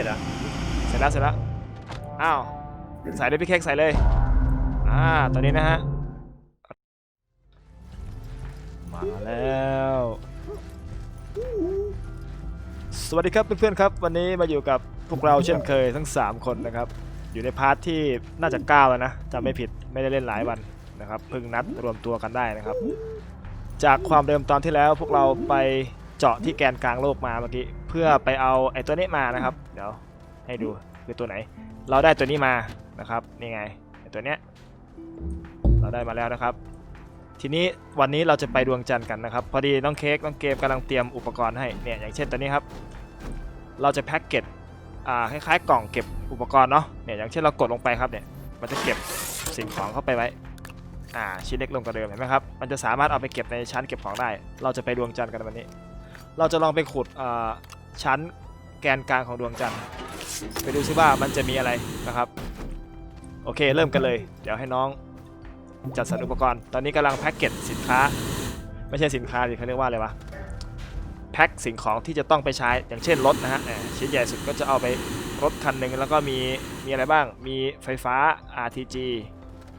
ร็จอะเสร็จแล้วเสร็จแล้วอ้าวใส่เลยพี่เค้กใส่เลยอ่าตอนนี้นะฮะมาแล้วสวัสดีครับเพื่อนๆครับวันนี้มาอยู่กับพวกเราเช่นเคยทั้ง 3 คนนะครับ อยู่ในพาร์ทที่น่าจะ9แล้วนะจำไม่ผิดไม่ได้เล่นหลายวันนะครับเพิ่งนัดรวมตัวกันได้นะครับ จากความเดิมตอนที่แล้วพวกเราไปเจาะที่แกนกลางโลกมาเมื่อกี้ เพื่อไปเอาไอ้ตัวนี้มานะครับ เดี๋ยวให้ดูคือตัวไหน เราได้ตัวนี้มานะครับนี่ไงไอ้ตัวเนี้ยเราได้มาแล้วนะครับ ทีนี้วันนี้เราจะไปดวงจันทร์กันนะครับ พอดีน้องเค้กน้องเกมกำลังเตรียมอุปกรณ์ให้เนี่ยอย่างเช่นตัวนี้ครับ เราจะแพ็กเกจอ่าคล้ายๆกล่องเก็บอุปกรณ์เนาะเนี่ยอย่างเช่นเรากดลงไปครับเนี่ยมันจะเก็บสิ่งของเข้าไปไว้อ่าชิ้นเล็กลงกว่าเดิมเห็นไหมครับ มันจะสามารถเอาไปเก็บในชั้นเก็บของได้ เราจะไปดวงจันทร์กันวันนี้ เราจะลองไปขุดอ่า ชั้นแกนกลางของดวงจันทร์ไปดูซิว่ามันจะมีอะไรนะครับ โอเคเริ่มกันเลย เดี๋ยวให้น้องจัดสรรอุปกรณ์ ตอนนี้กำลังแพ็กเกจสินค้า ไม่ใช่สินค้าดิเขาเรียกว่าอะไรวะแพ็คสิ่งของที่จะต้องไปใช้อย่างเช่นรถนะฮะชิ้นใหญ่สุดก็จะเอาไปรถคันหนึ่งแล้วก็มีมีอะไรบ้าง มีไฟฟ้า RTG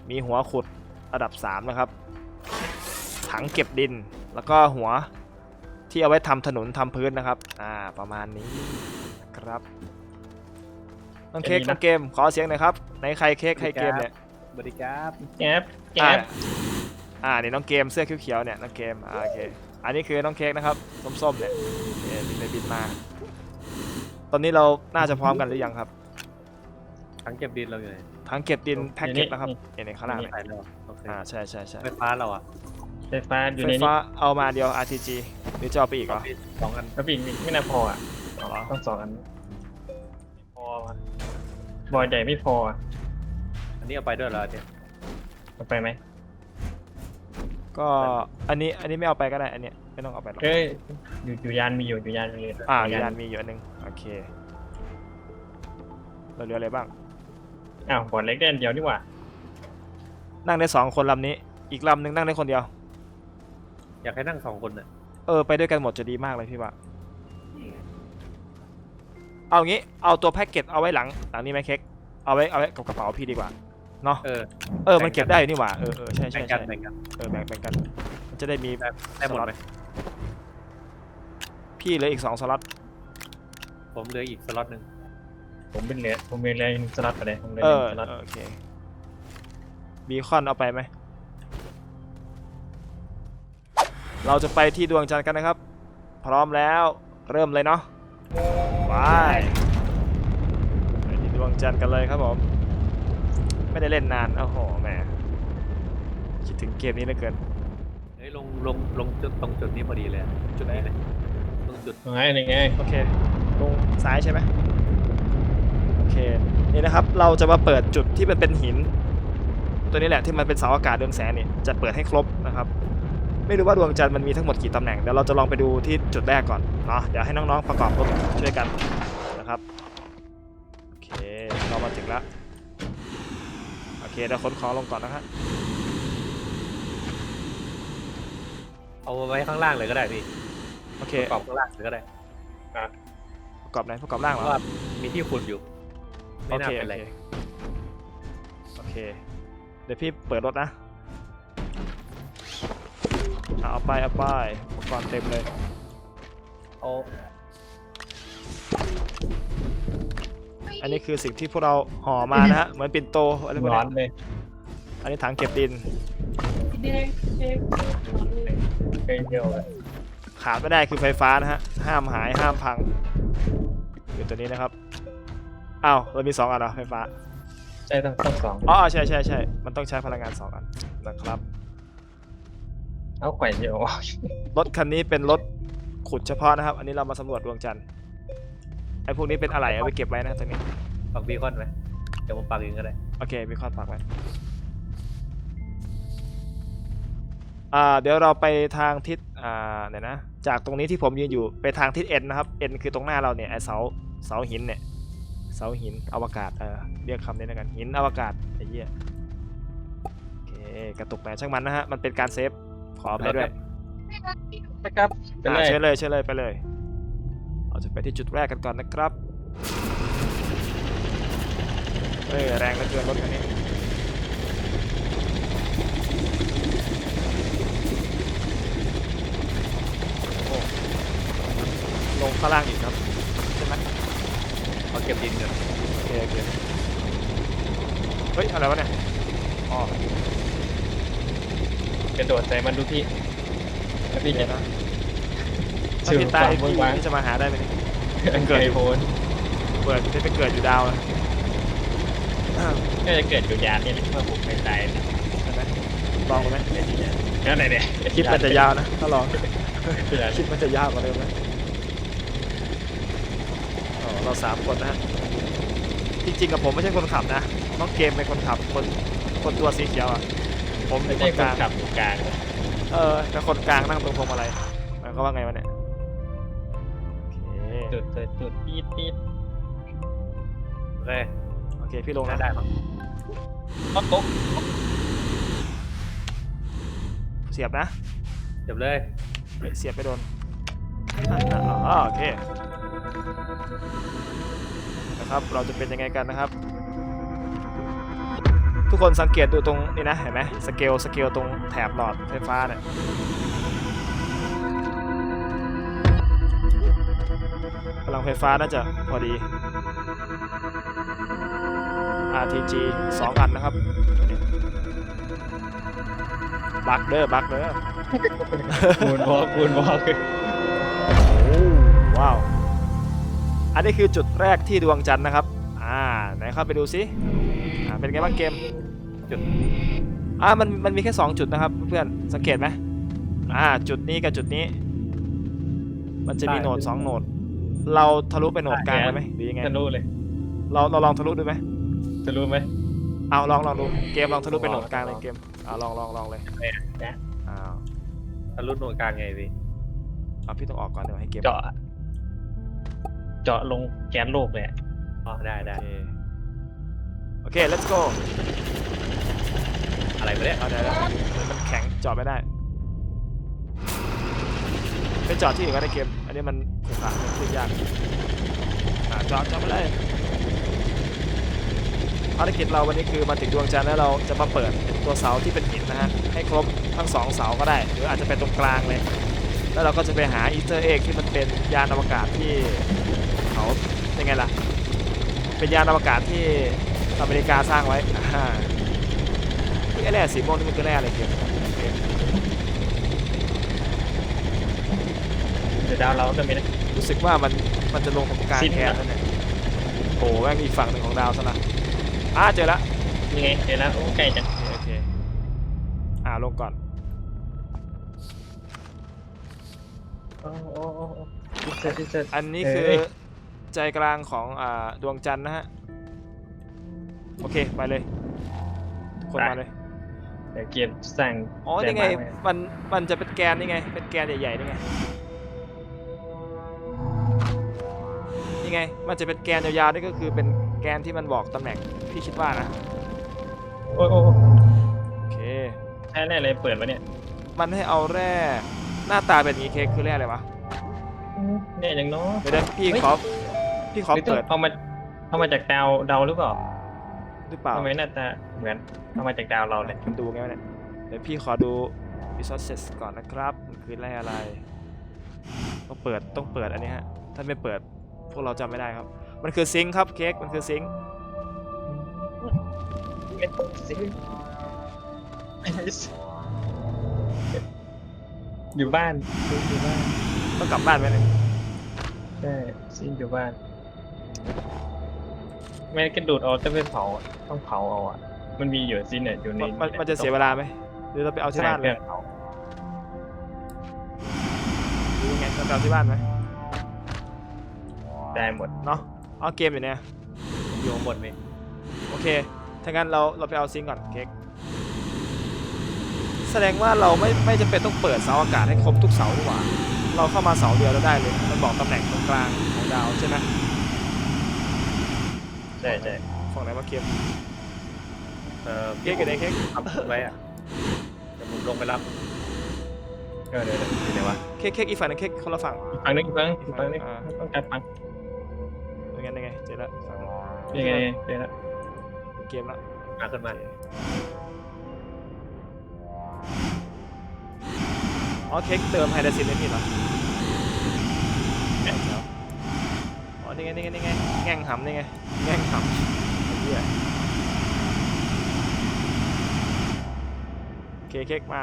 มีหัวขุดระดับ 3 นะครับ ถังเก็บดินแล้วก็หัว ที่เอาไว้ทำถนนทำพื้นนะครับ อ่า ประมาณนี้ครับน้องเค้กจะมีนะน้องเกม ขอเสียงหน่อยครับในใครเค้กใครเกมเนี่ยสวัสดีครับแก๊บแก๊อ่าบอ่านี่น้องเกมเสื้อเขียวๆเนี่ยน้องเกมอ่าโอเค อันนี้คือน้องเค้กนะครับส้มๆเนี่ยเนี่ยบินไปบินมา ตอนนี้เราน่าจะพร้อมกันหรือยังครับทั้งเก็บดินเราอยู่ไหนทั้งเก็บดินแพ็กเก็ตนะครับเนี่ยในข้างล่างเนี่ยใส่แล้วโอเคอ่าใช่ใช่ใช่ไฟฟ้าเราอะ ไฟฟ้าอยู่ไฟในนี้ฟ้าเอามาเดียว RTG หรือจะเอาไปอีกเหรอสองอันกระปิ่งไม่น่าพออะเอาเหรอต้องสองอันไม่พอว่ะบอยใหญ่ไม่พออะอันนี้เอาไปด้วยเหรอเนี่ยเอาไปไหมก็อันนี้อันนี้ไม่เอาไปก็ได้อันเนี้ยไม่ต้องเอาไปหรอกเอ้ยอยู่อยู่ยานมีอยู่อยู่ยานมีอยู่อ่าอยู่ยานมีอยู่อันหนึงโอเคเราเหลืออะไรบ้าง อ้าวบอดเล็กได้อันเดียวนี่หว่านั่งได้สองคนลำนี้ อีกลำหนึ่งนั่งได้คนเดียว อยากให้นั่งสองคนน่ะเออไปด้วยกันหมดจะดีมากเลยพี่ว่า เอางี้เอาตัวแพ็กเกจเอาไว้หลังหลังนี้ไหมเค้กเอาไว้เอาไว้กับกระเป๋าพี่ดีกว่าเนาะเออเออมันเก็บได้อยู่นี่หว่าเออเออใช่แบ่ใช่งกันใช่แบ่งกันเออแบ่งแบ่งกันมันจะได้มีได้หมดไหมพี่เหลืออีกสองสล็อตผมเหลืออีกสล็อตหนึ่งผมเป็นเหลือผมเป็นเหลือหนึ่งสลัดไปเลยผมเหลือเอหอนึ่งสลัดเออโอเคบีคอนเอาไปไหม เราจะไปที่ดวงจันทร์กันนะครับ พร้อมแล้วเริ่มเลยเนาะไปไปที่ดวงจันทร์กันเลยครับผม ไม่ได้เล่นนานโอ้โหแหมคิดถึงเกมนี้เหลือเกินเฮ้ยลงลงลงจุดตรงจุดนี้พอดีเลยอะจุดนี้เลยตรงจุดยังไงยังไงโอเคลงซ้ายใช่ไหมโอเคนี่นะครับเราจะมาเปิดจุดที่มันเป็นหิน ตัวนี้แหละที่มันเป็นเสาอากาศเรืองแสงเนี่ยจะเปิดให้ครบนะครับ ไม่รู้ว่าดวงจันทร์มันมีทั้งหมดกี่ตำแหน่งเดี๋ยวเราจะลองไปดูที่จุดแรกก่อนเนาะเดี๋ยวให้น้องๆประกอบรถช่วยกันนะครับโอเคเรามาถึงแล้วโอเคเดี๋ยวขนของลงก่อนนะฮะเอาไว้ข้างล่างเลยก็ได้พี่โอเคประกอบข้างล่างเลยก็ได้ประกอบไหนประกอบล่างเพเหรราะอว่ามีที่ขุดอยู่ไม่โอน่าเคเป็นโอไรเคโอเคเดี๋ยวพี่เปิดรถนะอะ เอาไปเอาไปอุปกรณ์เต็มเลยเอาอันนี้คือสิ่งที่พวกเราห่อมานะฮะ เหมือนปิ่นโตอะไรพวกร้อนนี้เลยอันนี้ถังเก็บดิน เคยเดียวเลยขาดไม่ได้คือไฟฟ้านะฮะ ห้ามหายห้ามพังอยู่ตัวนี้นะครับ อ้าวเรามีสองอันเหรอไฟฟ้า ใช่ต้องต้องสองอ๋อใช่ใช่ใช่มันต้องใช้พลังงานสองอันนะครับ เอาแขวนเดียวรถคันนี้เป็นรถขุดเฉพาะนะครับ อันนี้เรามาสำรวจดวงจันทร์ไอ้พวกนี้เป็นอะไรเอาไปเก็บไว้นะตรงนี้ปักบีคอนไหมเดี๋ยวผมปักเองก็ได้โอเคมีข้อปักไว้อ่าเดี๋ยวเราไปทางทิศอ่าเดี๋ยวนะจากตรงนี้ที่ผมยืนอยู่ไปทางทิศ N นะครับ N คือตรงหน้าเราเนี่ยไอเสาเสาหินเนี่ยเสาหินอวกาศเออเรียกคำนี้แล้วกันหินอวกาศไอ้เหี้ยโอเคกระตุกไหนช่างมันนะฮะมันเป็นการเซฟ ขอไปด้วยนะครับเป็นอ่าไรเชิญเลยเชิญเลยไปเลย เราจะไปที่จุดแรกกันก่อนนะครับเฮ้ยแรงเหลือเกินรถคันนี้โอ้ลงข้างล่างอีกครับใช่ไหมเขาเก็บดินกันโอเคโอเคเฮ้ยอะไรวะเนี่ยอ๋อก ระโดดใส่มันดูพี่แล้วพี่เดี๋จะยวนะถ้าพี่ตายพี่พี่จะมาหาได้ไหมเนี่ยเกิดโพนเปิดจะไปเกิดอยู่ดาวนะก็จะเกิดอยู่ยานนี่แหละเมื่อผมไม่ตายนะใช่ไหมลองดูไหมนั่นไหนเนี่ยคลิปมันจะยาวนะถ้าลองเกิดคลิปมันจะยาวกว่าเดิมนะอ๋อเราสามคนนะฮะจริงๆกับผมไม่ใช่คนขับนะน้องเกมเป็นคนขับคนคนตัวสีเขียวอะ ผมไม่เป็นคใช่นคกนลางขับอยู่กลางเออแต่คนกลางนั่งตรงพวงมาลัยมันก็ว่าไงวะเนี่ยโอจุเคดจุดจุดปี๊ดปี๊ดโอเคโอเคพี่ลงน่านะได้มั้งอ๊อกอ๊อกเสียบนะเก็บเลยเฮ้ยเสียบไปโดนอ๋อโอเคนะครับเราจะเป็นยังไงกันนะครับ ทุกคนสังเกตดูตรงนี่นะเห็นไหมสเกลสเกลตรงแถบหลอดไฟฟ้าเนี่ยพลังไฟฟ้าน่าจะพอดี RTG 2อันนะครับบักเด้อบักเด้อคูณวอล์กคูณวอล์กโอ้ว้าว อันนี้คือจุดแรกที่ดวงจันทร์นะครับ อ่า ไหนเข้าไปดูซิ อ่า เป็นไงบ้างเกม จุดอ่ามันมันมีแค่ 2 จุดนะครับเพื่อนสังเกตไหมอ่าจุดนี้กับจุดนี้ มันจะมีโหนด2โหนด เราทะลุไปโหนดกลางได้ไหมหรือยังไงจะรู้เลยเราเราลองทะลุดูไหมจะรู้ไหมเอาลองลองดูเกมลองทะลุไปโหนดกลางเลยเกมเอาลองลองลองเลยนะอ้าวทะลุหน่วยกลางไงพี่เอาพี่ต้องออกก่อนเดี๋ยวให้เกมเจาะเจาะลงแกนโลกเลยอะอ๋อได้ได้โอเคโอเค let's go อะไรไปเนี่ยเอาเดี๋ยวนะเดี๋ยวมันแข็งจอดไม่ได้ไปจอดที่อื่นก็ได้เกม อันนี้มันขรุขระมันขึ้นยากอ่าจอดจอดไปเลยภารกิจเราวันนี้คือมาถึงดวงจันทร์แล้วเราจะมาเปิดตัวเสาที่เป็นหินนะฮะให้ครบทั้งสองเสาก็ได้ หรืออาจจะเป็นตรงกลางเลย แล้วเราก็จะไปหาอีสเตอร์เอ็กที่มันเป็นยานอวกาศที่เขายังไงล่ะ เป็นยานอวกาศที่อเมริกาสร้างไว้ ไอ้แร่สีม่วงนี่มันคือแร่อะไรเกี่ยวเดี๋ยวดาวเราก็มีนะ รู้สึกว่ามันมันจะลงตรงกลางสิ้นแทนละแล้วเนี่ยโอ้โหแม่งอีกฝั่งหนึ่งของดาวซะละอ่าเจอละยังไงเดี๋ยวนะโอ้ใกล้จังโอเคโอเคอ่าลงก่อนโอ้โอ้โอ้โอ้ดิเซอร์ดิเซอร์ อันนี้คือใจกลางของอ่าดวงจันทร์นะฮะโอเคไปเลย คนมาเลย เดี๋ยวเกียร์สั่งอ๋อนี่ไง มัน มันจะเป็นแกนนี่ไง เป็นแกนใหญ่ๆนี่ไง นี่ไง มันจะเป็นแกนยาวๆนี่ก็คือเป็นแกนที่มันบอกตำแหน่ง พี่คิดว่านะ โอ้ยโอ้ยโอ้ยโอเคแน่แน่เลยเปิดมาเนี่ย มันให้เอาแร่ หน้าตาเป็นอย่างนี้เค้กคือแร่อะไรวะแน่ยังเนาะเดี๋ยวนะพี่เฮ้ยขอพี่ขอหรือต้องเปิดเอามาเอามาจากดาวดาวหรือเปล่า หรือเปล่าทำไมหน้าตาเหมือนเอามาจากดาวเราเลยมันดูไงวะเนี่ยเดี๋ยวพี่ขอดู resources ก่อนนะครับมันคือแร่อะไร ต้องเปิดต้องเปิดอันนี้ฮะถ้าไม่เปิดพวกเราจำไม่ได้ครับ มันคือซิงค์ครับเค้กมันคือซิงค์ไม่ต้องสิอยู่บ้านอยู่บ้านต้องกลับบ้านไหมเนี่ยใช่ซินอยู่บ้าน ไม่กระดูดเอาจะไปเผาอะต้องเผาเอาอะ มันมีอยู่ซินเนี่ยอยู่ในมันมันมันจะเสียเวลาไหมหรือเราไปเอาที่บ้านเลยใช่เผาหรือยังไงเราไปเอาที่บ้านไหมได้หมดเนาะเอาเกมอยู่เนี่ยอยู่ข้างบนมีโอเคถ้างั้นเราเราไปเอาซิงค์ก่อนเค้กแสดงว่าเราไม่ไม่จำเป็นต้องเปิดเสาอากาศให้ครบทุกเสาดีกว่า เราเข้ามาเสาเดียวแล้วได้เลย มันบอกตำแหน่งตรงกลางของดาวใช่ไหม ใช่ใช่ฝั่งไหนมาเกมเอ่อเค้กอยู่ไหนเค้กทำไว้อะเดี๋ยวผมลงไปรับเออเดี๋ยวเดี๋ยวอยู่ไหนวะเค้กเค้กอีกฝั่งหนึงเค้กคนละฝั่งอีกฝั่งนึงอีกฝั่งนึงอีกฝั่งนึงอ่าต้องการฟังยังไงยังไงเจอแล้วฝั่งนึงยังไงเดี๋ยวนะเกมแล้วมาขึ้นมาอ๋อเค้กเติมไฮเดรซินได้พี่เหรอเดี๋ยวอ๋อ นี่ไงนี่ไงนี่ไงแง่งหำนี่ไงแง่งหำไอ้เหี้ยโอเคเค้กมา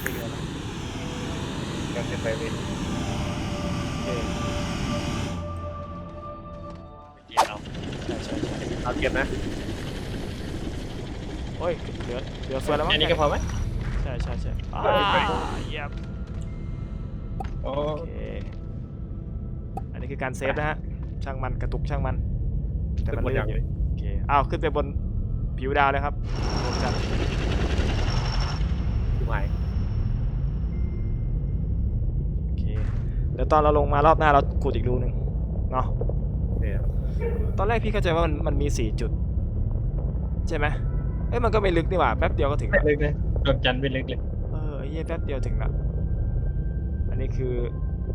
ไปเลยนะยังเป็นไปเป็นโอเคกินเอาใช่ใช่ใช่เอาเก็บนะโอ้ยเหลือเหลือเฟือแล้วมั้งแค่นี้ก็พอไหมใช่ใช่ใช่อ่าไปเยี่ยมโอ้โอเคอั นนี้คือการเซฟนะฮะ ช่างมันกระตุกช่างมัน แต่มันขึ้นบนเลื่อยันงอยู่โอเคอ้าวขึ้นไปบนผิวดาวเลยครับดวงจันทร์คือหมายโอเคเดี๋ยวตอนเราลงมารอบหน้าเราขุดอีกรูหนึ่งเนาะเนี่ยตอนแรกพี่เข้าใจว่ามันมันมีสี่จุด ใช่ไหมเอ้ยมันก็ไม่ลึกนี่หว่าแป๊บเดียวก็ถึงไม่ละลึกเลยดวงจันทร์ไม่ลึกเลย เออไอ้เหี้ยแป๊บเดียวถึงละ อันนี้คือ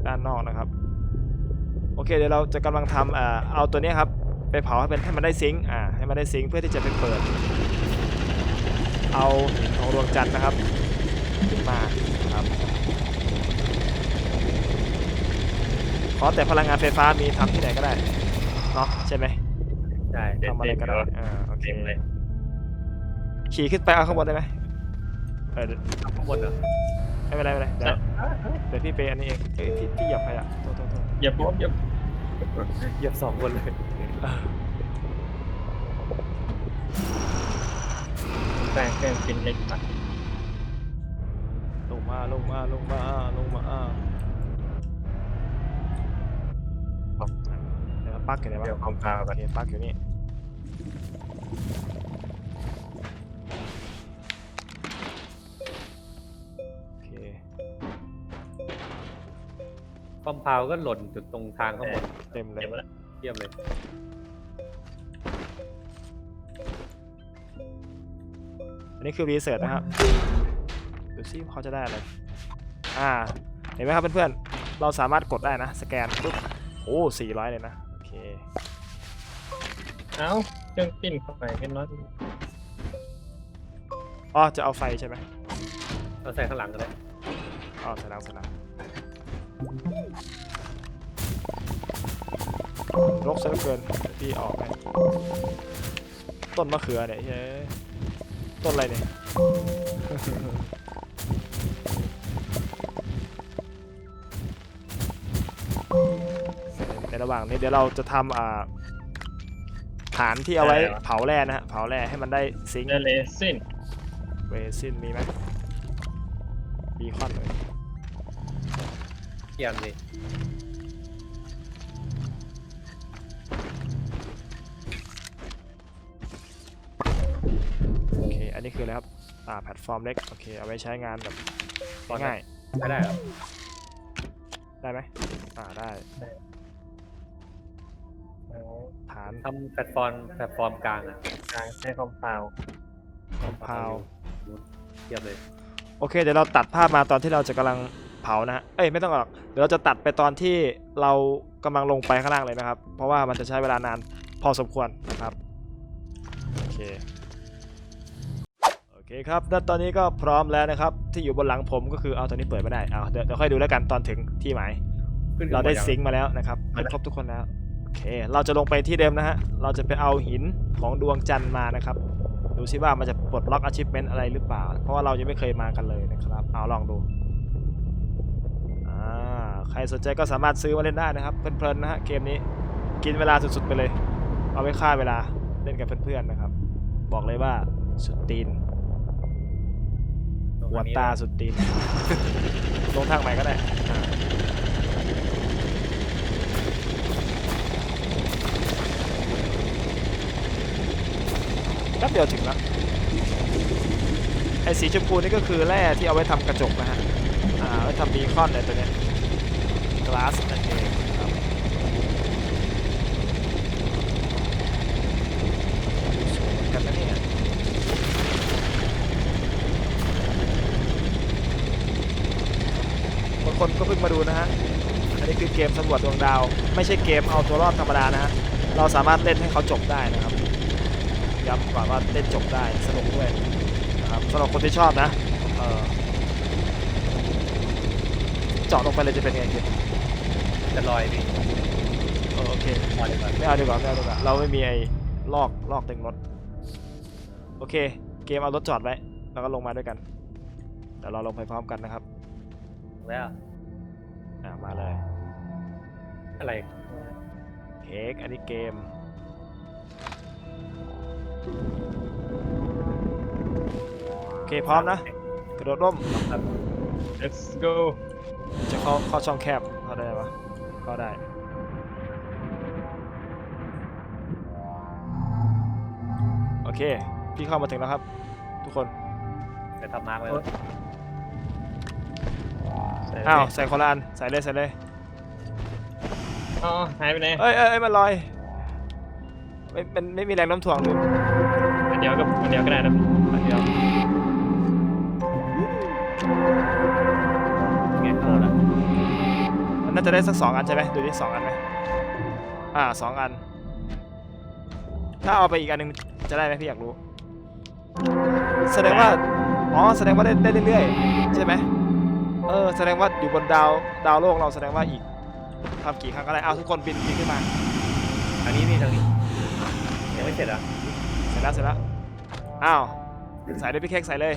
ด้านนอกนะครับ โอเคเดี๋ยวเราจะกำลังทำอ่าเอาตัวเนี้ยครับไปเผาให้เป็นให้มันได้ซิงค์อ่าให้มันได้ซิงค์เพื่อที่จะไปเปิด เอาหินของดวงจันทร์นะครับขึ้นมานะครับขอแต่พลังงานไฟฟ้ามีทำที่ไหนก็ได้เนาะใช่ไหมใช่ทำอะไรก็ได้อ่าโอเคเต็มเลยขี่ขึ้นไปเอาข้างบนได้ไหมเออเดี๋ยวข้างบนเหรอไม่เป็นไรไม่เป็นไรเดี๋ยวเดี๋ยวพี่ไปอันนี้เองเอ้ยพี่พี่เหยียบใครอะโทษโทษโทษอย่าพบอย่า เหยียบสองคนเลยเออแปลงเครื่องกินเล็กมาลงมาลงมาลงมาลงมาเดี๋ยวปลั๊กอยู่ไหนวะเดี๋ยวคอมพาวโอกันเคปลั๊กอยู่นี่ อมเพลก็หล่นจุดตรงทางข้างบนเต็มเลยเดี๋ยวละเยี่ยมเลยอันนี้คือรีเสิร์ชนะครับดูซิเขาจะได้อะไร อ่า เห็นไหมครับเพื่อนๆ เราสามารถกดได้นะ สแกนปุ๊บ โอ้สี่ร้อยเลยนะ โอเค เอ้าเครื่องปิ้นเข้าไปเป็นน้อยอ๋อ จะเอาไฟใช่ไหมเราใส่ข้างหลังก็ได้อ๋อสนามสนา รกซะเหลือเกินเดี๋ยวพี่ออกให้ต้นมะเขือเนี่ยเฮ้ยต้นอะไรเนี่ยในระหว่างนี้เดี๋ยวเราจะทำอ่าฐานที่เอาไว้เผาแร่นะฮะเผาแร่ให้มันได้ซิงค์เดเลซินเวซินมีไหมบีคอนเลยเยี่ยมนี่โอ อันนี้คืออะไรครับ อ่าแพลตฟอร์มเล็ก โอเค เอาไว้ใช้งานแบบง่ายไม่ได้เหรอๆได้ไหมอ่าได้เอาฐานทำแพลตฟอร์มแพลตฟอร์มกลางอะกลางใช้คอมพาวคอมพาวเยี่ยมเลย โอเค เดี๋ยวเราตัดภาพมาตอนที่เราจะกำลังเผานะฮะ เอ้ยไม่ต้องหรอก เดี๋ยวเราจะตัดไปตอนที่เรากำลังลงไปข้างล่างเลยนะครับ เพราะว่ามันจะใช้เวลานานพอสมควรนะครับ โอเคโอ เคครับแล้วตอนนี้ก็พร้อมแล้วนะครับ ที่อยู่บนหลังผมก็คือเอาตอนนี้เปิดไม่ได้เอาเดี๋ยวเดี๋ยวค่อยดูแล้วกันตอนถึงที่หมาย ขึ้นเราได้ข้งบนยังซิงค์มาแล้วนะครับครบทุกคนแล้วโอเค เราจะลงไปที่เดิมนะฮะ เราจะไปเอาหินของดวงจันทร์มานะครับ ดูซิว่ามันจะปลดล็อก achievement อะไรหรือเปล่า เพราะว่าเรายังไม่เคยมากันเลยนะครับ เอาลองดูอ่าใครสนใจก็สามารถซื้อมาเล่นได้นะครับ เพลินๆนะฮะเกมนี้กินเวลาสุดๆไปเลย เอาไว้ฆ่าเวลาเล่นกับเพื่อนๆนะครับ บอกเลยว่าสุดตีนตรง หัวนี้ตาสุดตีนลงทางใหม่ก็ได้อ่าแป๊บเดียวถึงแล้วไอ้สีชมพูนี่ก็คือแร่ที่เอาไว้ทำกระจกนะฮะ อ่าเอาไว้ทำบีคอนเนี่ยตัวเนี้ยกลาสนั่นเองครับสวยเหมือนกันนะเนี่ย บาง คนก็เพิ่งมาดูนะฮะ อันนี้คือเกมสำรวจดวงดาว ไม่ใช่เกมเอาตัวรอดธรรมดานะฮะ เราสามารถเล่นให้เขาจบได้นะครับ ย้ำก่อนว่าเล่นจบได้สนุกด้วยนะครับสำหรับคนที่ชอบนะเออเจาะลงไปเลยจะเป็นไงคิดจะลอยพี่เออโอเคลอยดีกว่าไม่เอาดีกว่าไม่เอาดีกว่าเราไม่มีไอ้ลอกลอกเต็งรถ โอเค เกมเอารถจอดไว้แล้วก็ลงมาด้วยกันเดี๋ยวเราลงไปพร้อมกันนะครับ แล้ว อ่ามาเลย อะไรเค้กอันนี้เกม โอเค พร้อมนะ กระโดดร่มครับ let's go จะเข้าเข้าช่องแคบเข้าได้ปะเข้าได้ โอเค พี่เข้ามาถึงแล้วครับ ทุกคน ไปทำมาร์กไว้ ใส่อ้าวใส่คนละอันใส่เลยใส่เลยอ๋อหายไปไหนเอ้ยเอ้ยเอ้ยมันลอยไม่มันไม่มีแรงโน้ำถ่วงลืมอันเดียวกับอันเดียวก็ได้นะอันเดียวเงี้ยเข้าแล้วมันน่าจะได้สักสองอันใช่ไหมดูดิสองอันไหมอ่าสองอัน ถ้าเอาไปอีกอันหนึงจะได้ไหมพี่อยากรู้ แสดงว่า อ๋อ แสดงว่าได้ได้เรื่อยๆ ใช่ไหม เออแสดงว่าอยู่บนดาวดาวโลกเราแสดงว่าอีกทำกี่ครั้งก็ได้เอาทุกคนบินบินขึ้นมาอันนี้พี่ทางนี้ยังไม่เสร็จอะเสร็จแล้วเสร็จแล้วอ้าวใส่เลยพี่เค้กใส่เลย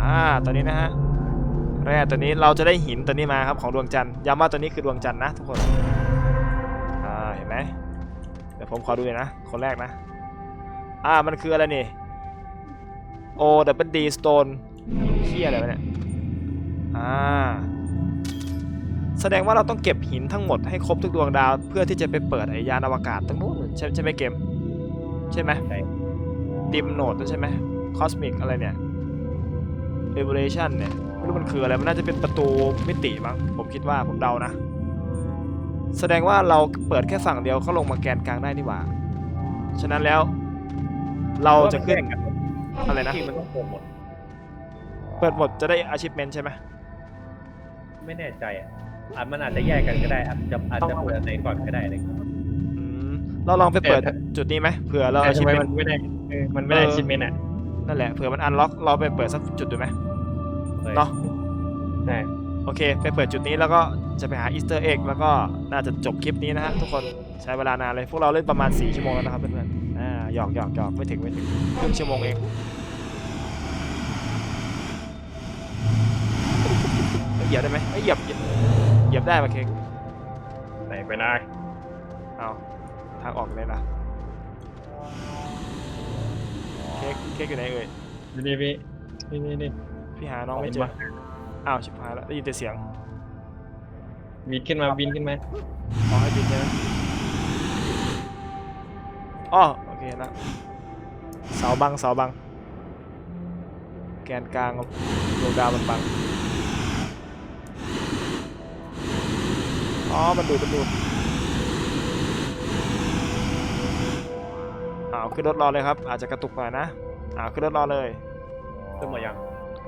อ่าตัวนี้นะฮะแร่ตัวนี้เราจะได้หินตัวนี้มาครับของดวงจันทร์ย้ำว่าตัวนี้คือดวงจันทร์นะทุกคนอ่าเห็นไหมเดี๋ยวผมขอดูเลยนะ คนแรกนะอ่ามันคืออะไรนี่ O W D Stone เฮียอะไรวะเนี่ย อ่าแสดงว่าเราต้องเก็บหินทั้งหมดให้ครบทุกดวงดาว เพื่อที่จะไปเปิดไอยานอวกาศตรงนู้นใช่ใช่ไหมเกม ใช่ไหมใช่ดิมโนดใช่ไหมคอสมิกอะไรเนี่ยเอเวอเรชันเนี่ยไม่รู้มันคืออะไร มันน่าจะเป็นประตูมิติมั้งผมคิดว่าผมเดานะ แสดงว่าเราเปิดแค่ฝั่งเดียวเขาลงมาแกนกลางได้นี่หว่า ฉะนั้นแล้ว เราจะขึ้นอะไรนะที่มันต้องเปิดหมด เปิดหมดจะได้ achievement ใช่ไหม ไม่แน่ใจอะอาจมันอาจจะแยกกันก็ได้อาจจะอาจจะเปิดในก่อนก็ได้เลยอืมเราลองไปเปิดจุดนี้ไหมเผื่อเราแต่ทำไม achievement มันไม่ได้เออมันไม่ได้เออชิมเมนต์อะนั่นแหละเผื่อมันอันล็อกเราไปเปิดสักจุดดูไหมเลยเนาะได้โอเค ไปเปิดจุดนี้แล้วก็จะไปหาอีสเตอร์เอ็กแล้วก็น่าจะจบคลิปนี้นะฮะทุกคนใช้เวลานานเลย พวกเราเล่นประมาณ 4 ชั่วโมงแล้วนะครับเพื่อนๆอ่าหยอกหยอกหยอกไม่ถึงไม่ถึงครึ่งชั่วโมงเอง เอ้ยเหยียบได้ไหมเอ้ยเหยียบเหยียบเหยียบได้ปะเค้กไหนไปได้เอาทางออกเลยนะเค้กเค้กอยู่ไหนเอ่ยนี่นี่พี่นี่นี่นี่พี่หาน้องไม่เจเห็นอปะอ้าวชิบหายแล้วได้ยินแต่เสียงบินขึ้นมาบินขึ้นมาอ๋อให้บินใช่ไหมอ๋อโอเคนะเสาบังเสาบังแกนกลางดวงดาวมันบัง อ๋อ มันดูดมันดูดอ้าวขึ้นรถรอเลยครับ อาจจะกระตุกหน่อยนะอ้าวขึ้นรถรอเลยขึ้นมายัง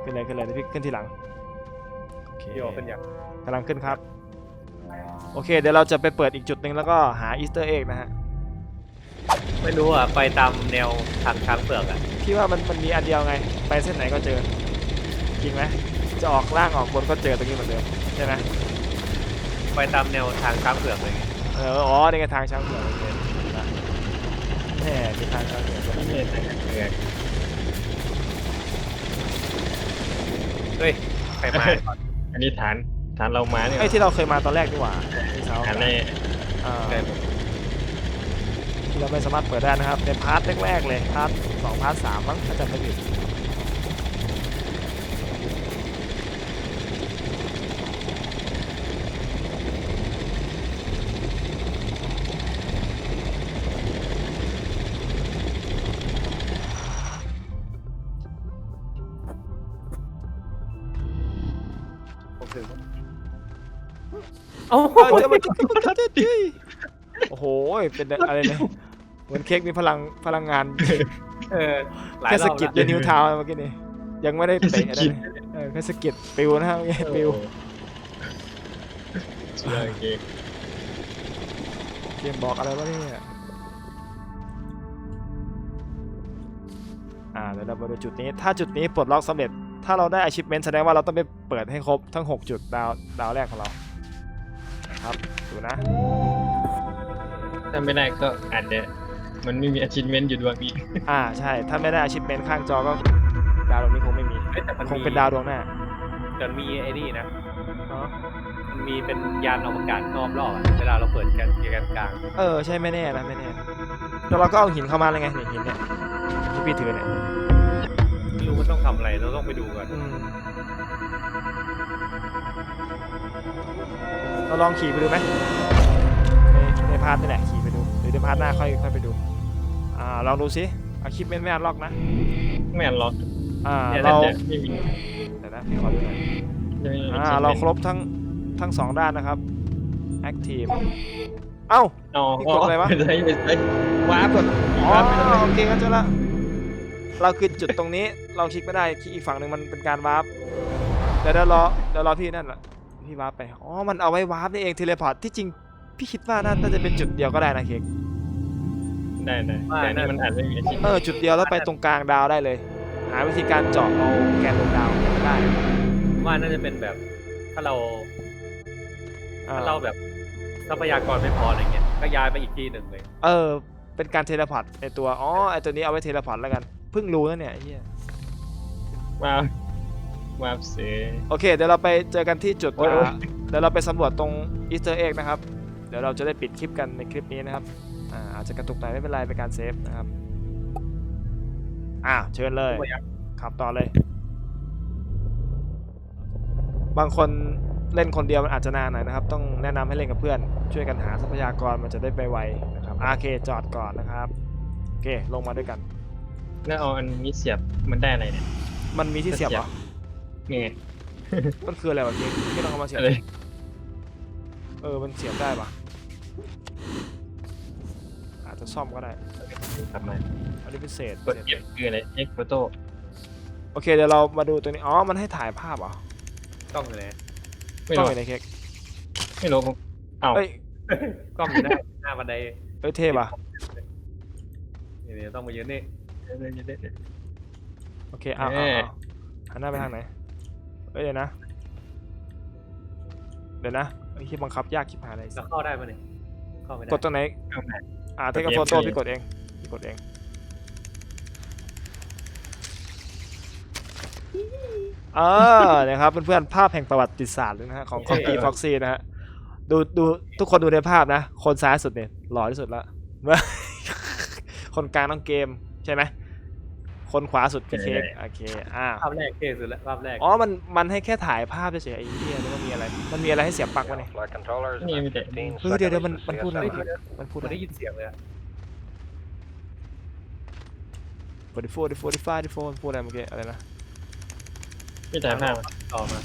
ขึ้นเลยขึ้นเลยเดี๋ยวพี่ขึ้นทีหลังโอเคพี่โอขึ้นยังกำลังขึ้นครับ โอเค เดี๋ยวเราจะไปเปิดอีกจุดหนึ่งแล้วก็หาอีสเตอร์เอ็กนะฮะ ไม่รู้อะ ไปตามแนวทางช้างเปลือกอะ พี่ว่ามันมันมีอันเดียวไง ไปเส้นไหนก็เจอ จริงไหมจะออกล่างออกบนก็เจอตรงนี้เหมือนเดิมใช่ไหม ไปตามแนวทางช้างเปลือกเลยไงเอออ๋อนี่ไงทางช้างเผือกโอเคนะแหมมีทางช้างเผือกด้วยนี่นี่ทางเกือกเฮ้ยใครมาก่อนอันนี้ฐานฐานเรามาเนี่ยไอ้ที่เราเคยมาตอนแรกนี่หว่าที่เสาฐานแรกอ่าใช่ที่เราไม่สามารถเปิดได้นะครับเป็นพาร์ทแรกๆเลยพาร์ทสองพาร์ทสามมั้งถ้าจำไม่ผิด ถึงเอาเออจมัจะมันจะโอ้โหเป็นอะไรนะเหมือนเค้กมีพลังพลังงานเออแค่สกิดด้ยนิวทาวเมื่อกี้นี่ยังไม่ได้เตะอะไรนเออแค่สกิดปิวนะฮะเมื่อกิวเเก่งกมบอกอะไรวะเนี่ยอ่าเดี๋ยวเรามาดูจุดนี้ ถ้าจุดนี้ปลดล็อกสำเร็จ ถ้าเราได้ achievement แสดงว่าเราต้องไปเปิดให้ครบทั้ง 6 จุดดาวดาวแรกของเรานะครับดูนะ ถ้าไม่ได้ก็อาจจะมันไม่มี achievement อยู่ดวงอีกอ่าใช่ ถ้าไม่ได้ achievement ข้างจอก็ดาวดวงนี้คงไม่มี เอ้ยแต่มันคงมีเป็นดาวดวงหน้าแต่มีไอ้นี่นะเนาะมันมีเป็นยานอวกาศรอบรอบอะเวลาเราเปิดกันเกียร์กันกลางเออใช่ไม่แน่นะไม่แน่แล้วเราก็เอาหินเข้ามาเลยไงเนี่ยหินเนี่ยที่พี่ถือเนี่ยไม่ รู้มันต้องทำอะไร เราต้องไปดูก่อน อืมเราลองขี่ไปดูไหมในในพาร์ทนี่แหละขี่ไปดูหรือในพาร์ทหน้าค่อยค่อยไปดู อ่าลองดูสิอาคลิปไม่ไม่อันล็อกนะไม่อันล็อกอ่าเนี่ยเราแต่ไม่มีเดี๋ยวนะพี่ขอดูหน่อยจะไม่มีอ่า achievement เราครบทั้งทั้งสองด้านนะครับ Active เอ้า อ๋อพี่กดอะไรวะม่ใช่ไม่ใช่ว้าร์ปกดอ๋อว้าร์ปไม่ได้โอเคก็เจอละ เราคือจุดตรงนี้เราคลิกไม่ได้คลิกอีกฝั่งหนึ่งมันเป็นการวาร์ปเดี๋ยวเดี๋ยวรอเดี๋ยวรอพี่นั่นแหละพี่วาร์ปไปอ๋อมันเอาไว้วาร์ปนี่เองเทเลพอร์ตที่จริงพี่คิดว่าน่าน่าจะเป็นจุดเดียวก็ได้นะเค้กได้ได้แต่อันนี่มันอาจจะไม่มี achievement เออจุดเดียวแล้วไปตรงกลางดาวได้เลย หาวิธีการเจาะเอาแกนตรงดาวได้ว่าน่าจะเป็นแบบถ้าเราอ่าถ้าเราแบบทรัพยากรไม่พออะไรเงี้ยก็ย้ายไปอีกที่หนึ่งเลย เออ เป็นการเทเลพอร์ตในตัว อ๋อไอตัวนี้เอาไว้เทเลพอร์ตแล้วกัน เพิ่งรู้นะเนี่ยไอ้เหี้ยว้าร์ปว้าร์ปเสือโอเค เดี๋ยวเราไปเจอกันที่จุดโอ้ยโอ้ยอ่าเดี๋ยวเราไปสำรวจตรงอีสเตอร์เอ็กนะครับ เดี๋ยวเราจะได้ปิดคลิปกันในคลิปนี้นะครับ อ่าอาจจะกระตุกหน่อยไม่เป็นไรเป็นการเซฟนะครับ อ่าเชิญเลย ขับต่อเลย บางคนเล่นคนเดียวมันอาจจะนานหน่อยนะครับ ต้องแนะนำให้เล่นกับเพื่อน ช่วยกันหาทรัพยากรมันจะได้ไปไวนะครับโอเคจอดก่อนนะครับ โอเค ลงมาด้วยกัน แล้วเอาอันนี้เสียบมันได้อะไรเนี่ยมันมีที่เสียบเหรอ นี่ไง มันคืออะไรวะพี่พี่ต้องเอามาเสียบ อะไรเออ มันเสียบได้ปะอาจจะซ่อมก็ได้กลับมาอันนี้พิเศษกดเก็บคืออะไร X photo โอเค เดี๋ยวเรามาดูตัวนี้ อ๋อ มันให้ถ่ายภาพเหรอกล้องอยู่ไหนไม่ต้องรู้อยู่ในเค้กไม่รู้ผมเอ้าเอ้ยกล้องอยู่หน้าหน้าบันไดเอ้ยเท่ปะนี่นี่ต้องมายืนนี่ โอเคเอาเอ๊เอาะเอาหันหน้าไปทางไหนเอ้ยเดี๋ยวนะ เดี๋ยวนะไอ้ที่บังคับยากคิบหายอะไรจะเข้าได้ปะเนี่ย เข้าไม่ได้กดตรงไหนเอาไหนอ่าเทคกดโฟ F โต้เลยพี่กดเองพี่กดเองเออนะครับเพื่อนๆภาพแห่งประวัติศาสตร์เลยนะฮะของคอมปีฟ็อกซี่นะฮะดูดูทุกคนดูในภาพนะ คนซ้ายสุดเนี่ยหล่อที่สุดละเมื่อคนกลางน้องเกม ใช่ไหมคนขวาสุดพี่เค้กโอเคอ่าภาพแรกเท่สุดแล้วภาพแรกอ๋อมันมันให้แค่ถ่ายภาพเฉยๆไอ้เหี้ยแล้วมันมีอะไร มันมีอะไรให้เสียบปลั๊กวะเนี่ยนี่มีแต่เฮ้ยเดี๋ยวเดี๋ยวมันมันพูดอะไรเฮ้ยวะมันพูดมัอะนไรได้ยินเสียงเลยอะโฟร์ดิโฟร์ดิโฟร์ดิฟาดิโฟร์พูดอะไรเมื่อกี้อะไรนะมีแต่ภาพต่อมา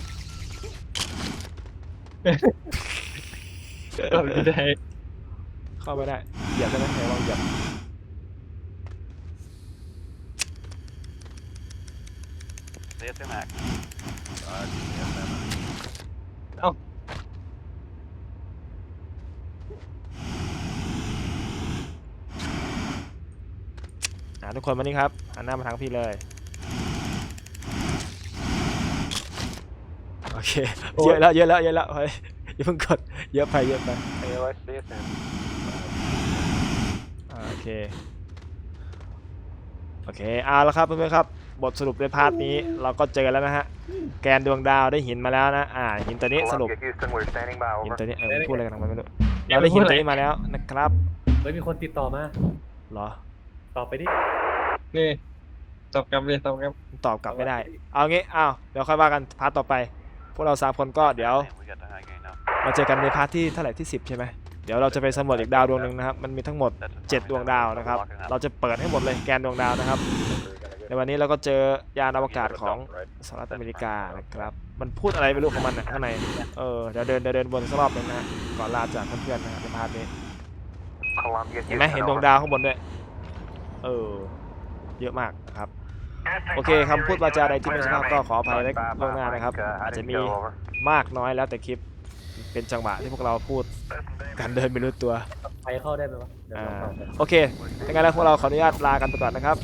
ก็ไม่ได้เข้าไม่ได้เหยียบได้ไหมไหนลองเหยียบ เอ้าอ่าทุกคนมานี่ครับหันหน้ามาทางพี่เลย โอเค โอ้ย เยอะแล้ว เยอะแล้ว เยอะแล้วเฮ้ยอย่าเพิ่งกด เยอะไป เยอะไปอ่าโอเค โอเคเอาละครับเพื่อนๆครับ บทสรุปในพาร์ทนี้เราก็เจอแล้วนะฮะ แกนดวงดาวได้หินมาแล้วนะ อ่า หินตัวนี้สรุป Houston, we're standing by. หิน Over. ตัวนี้เออพูดอะไรกันทำไมไม่รู้ เราได้หินตัวนี้มาแล้วนะครับเฮ้ยมีคนติดต่อมา เหรอ ตอบไปดิ นี่ ตอบกลับเลยตอบกลับ ตอบกลับไม่ได้ เอางี้ อ้าว เดี๋ยวค่อยว่ากันพาร์ทต่อไป พวกเราสามคนก็เดี๋ยว We got the high gain now. มาเจอกันในพาร์ทที่เท่าไหร่ที่10ใช่ไหมเดี๋ยวเราจะไปสำรวจอีกดาวดวงหนึ่งนะครับ มันมีทั้งหมด 7 ดวงดาวนะครับ เราจะเปิดให้หมดเลยแกนดวงดาวนะครับ ในวันนี้เราก็เจอยานอวกาศของสหรัฐอเมริกานะครับ มันพูดอะไรไม่รู้ของมันนะข้างใน เออ เดี๋ยวเดินเดินเดินวนสักรอบหนึงนะฮะก่อนลาจากเพื่อนๆนะครับในพาร์ทนี้ Columbia, เห็นไหม Houston, เห็นดวง over. ดาวข้างบนด้วย เออ เยอะมากนะครับ โอเคคำพูดวาจาใดที่ไม่สุภาพก็ขออภัยไว้ล่วงหน้านะครับ อาจจะมีมากน้อยแล้วแต่คลิป เป็นจังหวะที่พวกเราพูดการเดินไม่รู้ตัว ไปเข้าได้ไหมวะเดี๋ยวอ่าลองเข้าไป โอเคยังไงแล้วพวกเราขออนุญาตลากันไปก่อนนะครับ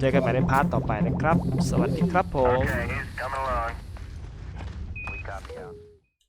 เจอกันใหม่ในพาร์ทต่อไปนะครับ สวัสดีครับผม Okay, he's coming along.